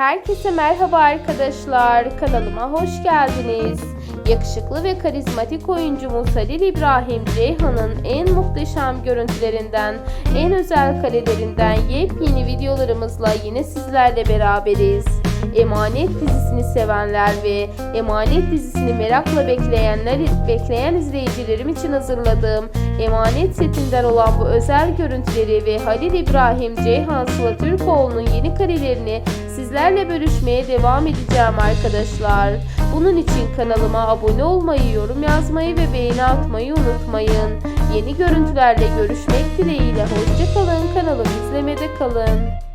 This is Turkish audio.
Herkese merhaba arkadaşlar. Kanalıma hoş geldiniz. Yakışıklı ve karizmatik oyuncumuz Halil İbrahim Ceyhan'ın en muhteşem görüntülerinden, en özel karelerinden yepyeni videolarımızla yine sizlerle beraberiz. Emanet dizisini sevenler ve Emanet dizisini merakla bekleyenler bekleyen izleyicilerim için hazırladığım Emanet setinden olan bu özel görüntüleri ve Halil İbrahim Ceyhan Sıla Türkoğlu'nun yeni karelerini sizlerle bölüşmeye devam edeceğim arkadaşlar. Bunun için kanalıma abone olmayı, yorum yazmayı ve beğeni atmayı unutmayın. Yeni görüntülerle görüşmek dileğiyle hoşçakalın kanalımı izlemede kalın.